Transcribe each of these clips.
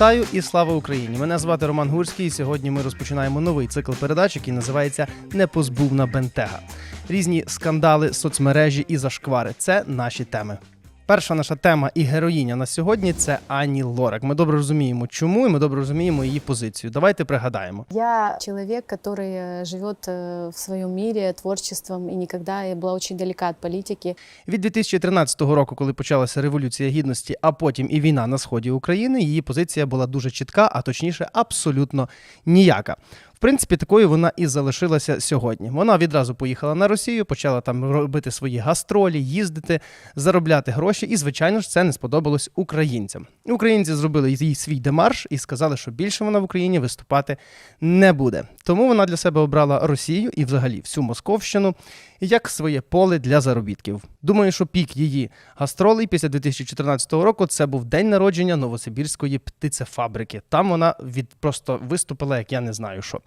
Вітаю і слава Україні! Мене звати Роман Гурський. І сьогодні ми розпочинаємо новий цикл передач, який називається Непозбувна бентега. Різні скандали, соцмережі і зашквари це наші теми. Перша наша тема і героїня на сьогодні це Ані Лорак. Ми добре розуміємо, чому, і ми добре розуміємо її позицію. Давайте пригадаємо. Я человек, который э, живет э, в своем мире творчеством и никогда я была очень далека от политики. Від 2013 року, коли почалася революція гідності, а потім і війна на сході України, її позиція була дуже чітка, а точніше, абсолютно ніяка. Принципі, такою вона і залишилася сьогодні. Вона відразу поїхала на Росію, почала там робити свої гастролі, їздити, заробляти гроші. І, звичайно ж, це не сподобалось українцям. Українці зробили їй свій демарш і сказали, що більше вона в Україні виступати не буде. Тому вона для себе обрала Росію і, взагалі, всю Московщину як своє поле для заробітків. Думаю, що пік її гастролей після 2014 року це був день народження Новосибірської птицефабрики. Там вона від просто виступила, як я не знаю що.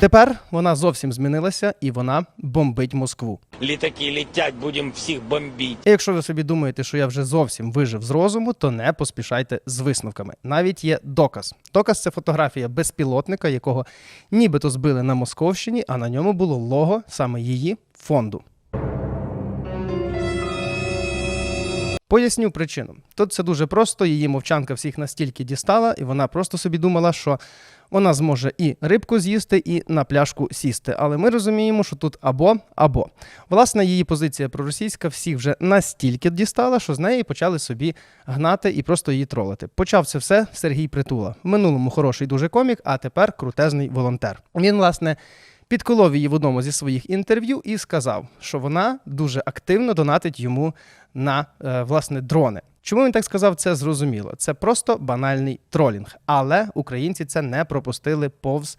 Тепер вона зовсім змінилася і вона бомбить Москву. Літаки летять, будемо всіх бомбити. І якщо ви собі думаєте, що я вже зовсім вижив з розуму, то не поспішайте з висновками. Навіть є доказ. Доказ це фотографія безпілотника, якого нібито збили на Московщині, а на ньому було лого саме її фонду. Поясню причину. Тут це дуже просто. Її мовчанка всіх настільки дістала, і вона просто собі думала, що вона зможе і рибку з'їсти, і на пляшку сісти. Але ми розуміємо, що тут або або. Власне, її позиція проросійська всіх вже настільки дістала, що з неї почали собі гнати і просто її тролити. Почав це все Сергій Притула. В минулому хороший дуже комік, а тепер крутезний волонтер. Він, власне. Підколов її в одному зі своїх інтерв'ю і сказав, що вона дуже активно донатить йому на е, власне дрони. Чому він так сказав, це зрозуміло. Це просто банальний тролінг. Але українці це не пропустили повз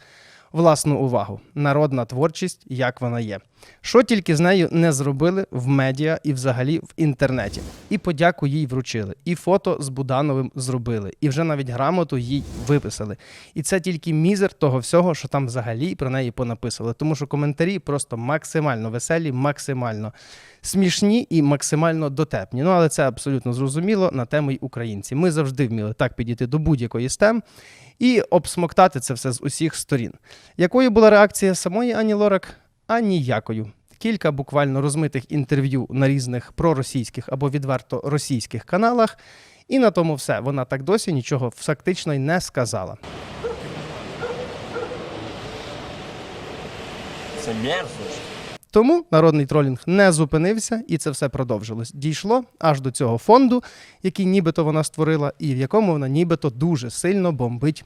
власну увагу. Народна творчість, як вона є. Що тільки з нею не зробили в медіа і взагалі в інтернеті. І подяку їй вручили, і фото з Будановим зробили, і вже навіть грамоту їй виписали. І це тільки мізер того всього, що там взагалі про неї понаписали. Тому що коментарі просто максимально веселі, максимально смішні і максимально дотепні. Ну але це абсолютно зрозуміло на тему й українці. Ми завжди вміли так підійти до будь-якої з тем і обсмоктати це все з усіх сторін. Якою була реакція самої Ані Лорак? А ніякою. Кілька буквально розмитих інтерв'ю на різних проросійських або відверто російських каналах, і на тому все. Вона так досі нічого фактично й не сказала. Це мерзость. Тому народний тролінг не зупинився, і це все продовжилось. Дійшло аж до цього фонду, який нібито вона створила, і в якому вона нібито дуже сильно бомбить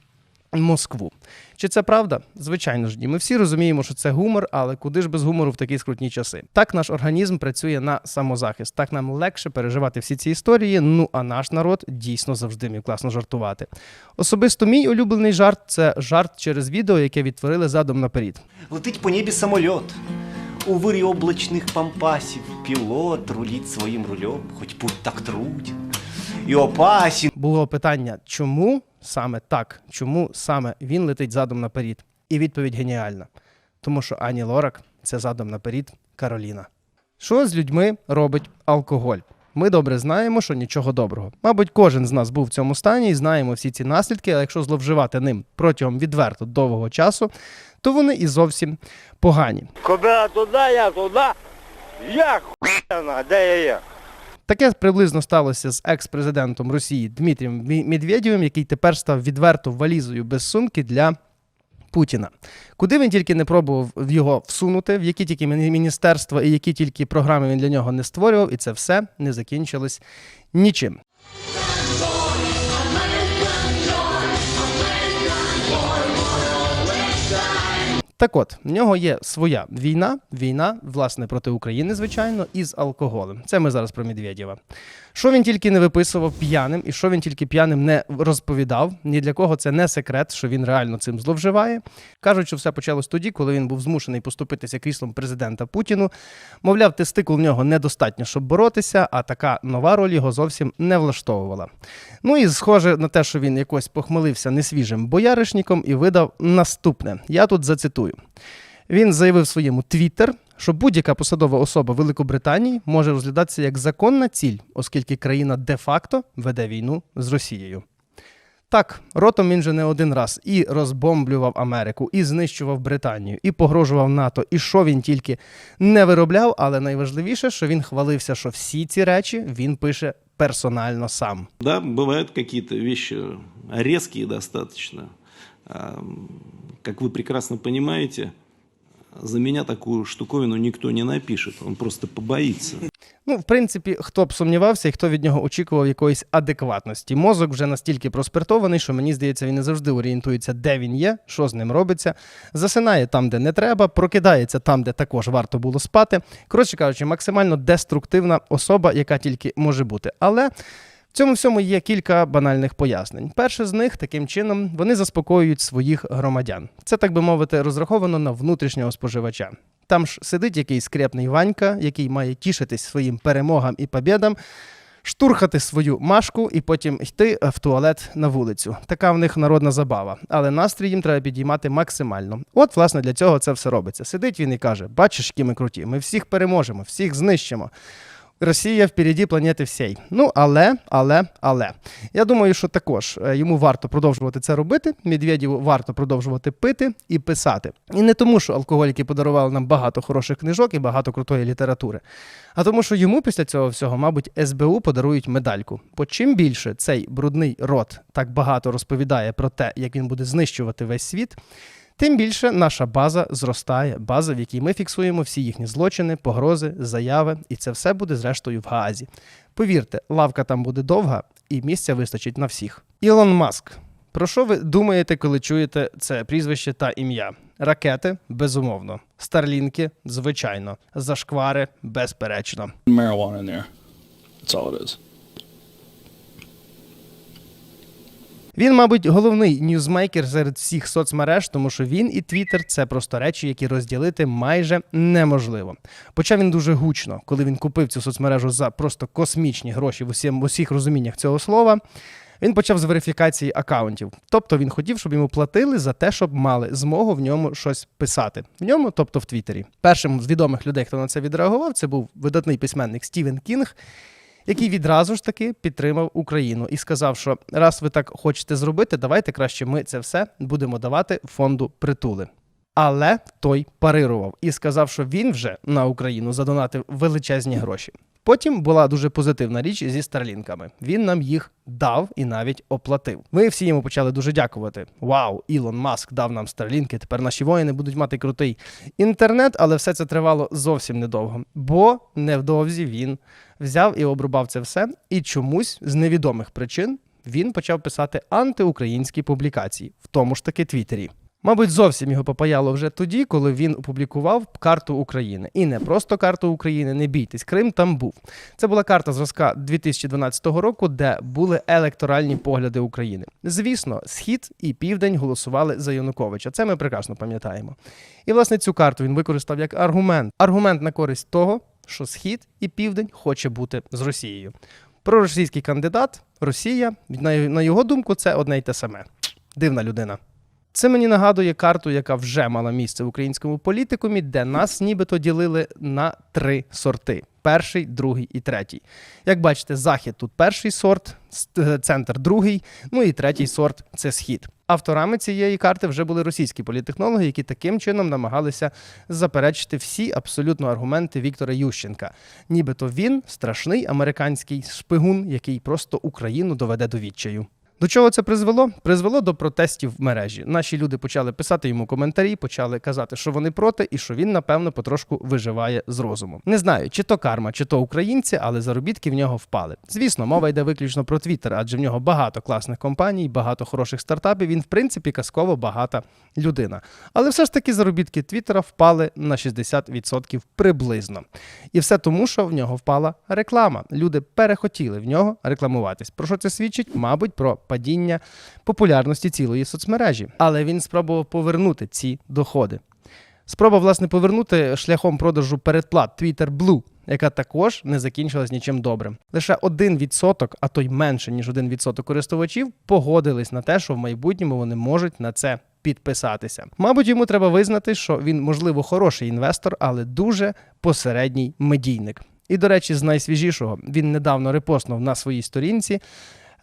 Москву. Чи це правда? Звичайно ж ні. Ми всі розуміємо, що це гумор, але куди ж без гумору в такі скрутні часи? Так наш організм працює на самозахист. Так нам легше переживати всі ці історії. Ну а наш народ дійсно завжди міг класно жартувати. Особисто мій улюблений жарт це жарт через відео, яке відтворили задом наперед. Летить по небі самольот. У вирі облачних пампасів пілот рулить своїм рульом, хоч путь так труден. І опасен. було питання, чому саме так, чому саме він летить задом наперед? І відповідь геніальна. Тому що Ані Лорак це задом наперед Кароліна. Що з людьми робить алкоголь? Ми добре знаємо, що нічого доброго. Мабуть, кожен з нас був в цьому стані і знаємо всі ці наслідки, а якщо зловживати ним протягом відверто довгого часу, то вони і зовсім погані. Кобила туди, я туди. Я хуяна, де я є? Таке приблизно сталося з екс-президентом Росії Дмитрієм Медведєвим, який тепер став відверто валізою без сумки для Путіна. Куди він тільки не пробував його всунути, в які тільки міні- міністерства і які тільки програми він для нього не створював, і це все не закінчилось нічим. Так от, в нього є своя війна, війна, власне, проти України, звичайно, і з алкоголем. Це ми зараз про Медведєва. Що він тільки не виписував п'яним, і що він тільки п'яним не розповідав. Ні для кого це не секрет, що він реально цим зловживає. Кажуть, що все почалось тоді, коли він був змушений поступитися кріслом президента Путіну. Мовляв, тестикул в нього недостатньо, щоб боротися, а така нова роль його зовсім не влаштовувала. Ну і схоже на те, що він якось похмелився несвіжим бояришником і видав наступне. Я тут зацитую. Він заявив своєму Твіттер, що будь-яка посадова особа Великобританії може розглядатися як законна ціль, оскільки країна де-факто веде війну з Росією. Так, ротом він же не один раз і розбомблював Америку, і знищував Британію, і погрожував НАТО, і що він тільки не виробляв, але найважливіше, що він хвалився, що всі ці речі він пише персонально сам. Да, бывают какие-то вещи резкие достаточно. А, м, прекрасно понимаете, за меня такую штуковину никто не напишет, он просто побоится. Ну, в принципі, хто б сумнівався і хто від нього очікував якоїсь адекватності. Мозок вже настільки проспиртований, що мені здається, він не завжди орієнтується, де він є, що з ним робиться, засинає там, де не треба, прокидається там, де також варто було спати. Коротше кажучи, максимально деструктивна особа, яка тільки може бути. Але. Цьому всьому є кілька банальних пояснень. Перше з них таким чином вони заспокоюють своїх громадян. Це, так би мовити, розраховано на внутрішнього споживача. Там ж сидить якийсь скрепний Ванька, який має тішитись своїм перемогам і побєдам, штурхати свою машку і потім йти е, в туалет на вулицю. Така в них народна забава. Але настрій їм треба підіймати максимально. От, власне, для цього це все робиться. Сидить він і каже: бачиш, які ми круті, ми всіх переможемо, всіх знищимо. Росія впереді планети всій. Ну, але, але, але. Я думаю, що також е, йому варто продовжувати це робити. Медведєву варто продовжувати пити і писати. І не тому, що алкоголіки подарували нам багато хороших книжок і багато крутої літератури, а тому, що йому після цього всього, мабуть, СБУ подарують медальку. Бо чим більше цей брудний рот так багато розповідає про те, як він буде знищувати весь світ. Тим більше наша база зростає, база, в якій ми фіксуємо всі їхні злочини, погрози, заяви, і це все буде зрештою в Гаазі. Повірте, лавка там буде довга, і місця вистачить на всіх. Ілон Маск. Про що ви думаєте, коли чуєте це прізвище та ім'я? Ракети безумовно, старлінки звичайно, зашквари безперечно. marijuana in there. That's all it is. Він, мабуть, головний ньюзмейкер серед всіх соцмереж, тому що він і Твіттер – це просто речі, які розділити майже неможливо. Почав він дуже гучно, коли він купив цю соцмережу за просто космічні гроші в усім усіх розуміннях цього слова. Він почав з верифікації акаунтів. Тобто він хотів, щоб йому платили за те, щоб мали змогу в ньому щось писати. В ньому, тобто в Твіттері. Першим з відомих людей, хто на це відреагував, це був видатний письменник Стівен Кінг, який відразу ж таки підтримав Україну і сказав, що раз ви так хочете зробити, давайте краще ми це все будемо давати фонду притули. Але той парирував і сказав, що він вже на Україну задонатив величезні гроші. Потім була дуже позитивна річ зі старлінками. Він нам їх дав і навіть оплатив. Ми всі йому почали дуже дякувати. Вау, Ілон Маск дав нам старлінки. Тепер наші воїни будуть мати крутий інтернет, але все це тривало зовсім недовго, бо невдовзі він взяв і обрубав це все. І чомусь з невідомих причин він почав писати антиукраїнські публікації, в тому ж таки Твіттері. Мабуть, зовсім його попаяло вже тоді, коли він опублікував карту України. І не просто карту України, не бійтесь, Крим там був. Це була карта зразка 2012 року, де були електоральні погляди України. Звісно, схід і південь голосували за Януковича. Це ми прекрасно пам'ятаємо. І власне цю карту він використав як аргумент. Аргумент на користь того, що схід і південь хоче бути з Росією. Проросійський кандидат, Росія, на його думку, це одне й те саме. Дивна людина. Це мені нагадує карту, яка вже мала місце в українському політикумі, де нас нібито ділили на три сорти: перший, другий і третій. Як бачите, захід тут перший сорт, е, центр другий, ну і третій сорт це схід. Авторами цієї карти вже були російські політехнологи, які таким чином намагалися заперечити всі абсолютно аргументи Віктора Ющенка. Нібито він страшний американський шпигун, який просто Україну доведе до відчаю. До чого це призвело? Призвело до протестів в мережі. Наші люди почали писати йому коментарі, почали казати, що вони проти, і що він, напевно, потрошку виживає з розуму. Не знаю, чи то карма, чи то українці, але заробітки в нього впали. Звісно, мова йде виключно про Твіттер, адже в нього багато класних компаній, багато хороших стартапів. Він, в принципі, казково багата людина. Але все ж таки заробітки Твіттера впали на 60% приблизно. І все тому, що в нього впала реклама. Люди перехотіли в нього рекламуватись. Про що це свідчить? Мабуть, про падіння популярності цілої соцмережі. Але він спробував повернути ці доходи. Спроба, власне, повернути шляхом продажу передплат Twitter Blue, яка також не закінчилась нічим добрим. Лише 1%, а то й менше ніж 1% користувачів погодились на те, що в майбутньому вони можуть на це підписатися. Мабуть, йому треба визнати, що він, можливо, хороший інвестор, але дуже посередній медійник. І, до речі, з найсвіжішого він недавно репостнув на своїй сторінці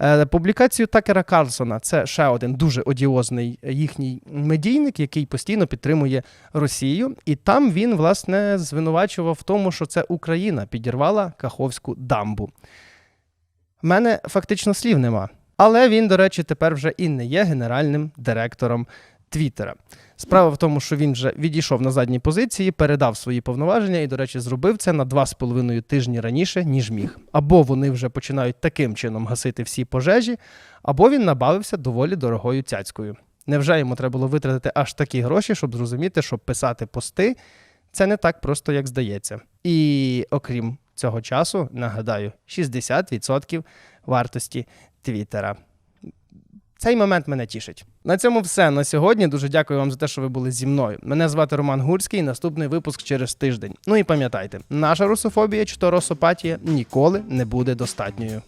е, публікацію Такера Карлсона. Це ще один дуже одіозний їхній медійник, який постійно підтримує Росію. І там він, власне, звинувачував в тому, що це Україна підірвала Каховську дамбу. В мене фактично слів нема. Але він, до речі, тепер вже і не є генеральним директором Твіттера. Справа в тому, що він вже відійшов на задній позиції, передав свої повноваження і, до речі, зробив це на два з половиною тижні раніше, ніж міг. Або вони вже починають таким чином гасити всі пожежі, або він набавився доволі дорогою цяцькою. Невже йому треба було витратити аж такі гроші, щоб зрозуміти, що писати пости це не так просто, як здається. І окрім цього часу, нагадаю, 60% вартості Твіттера. Цей момент мене тішить. На цьому все на сьогодні. Дуже дякую вам за те, що ви були зі мною. Мене звати Роман Гурський. Наступний випуск через тиждень. Ну і пам'ятайте, наша русофобія чи то росопатія ніколи не буде достатньою.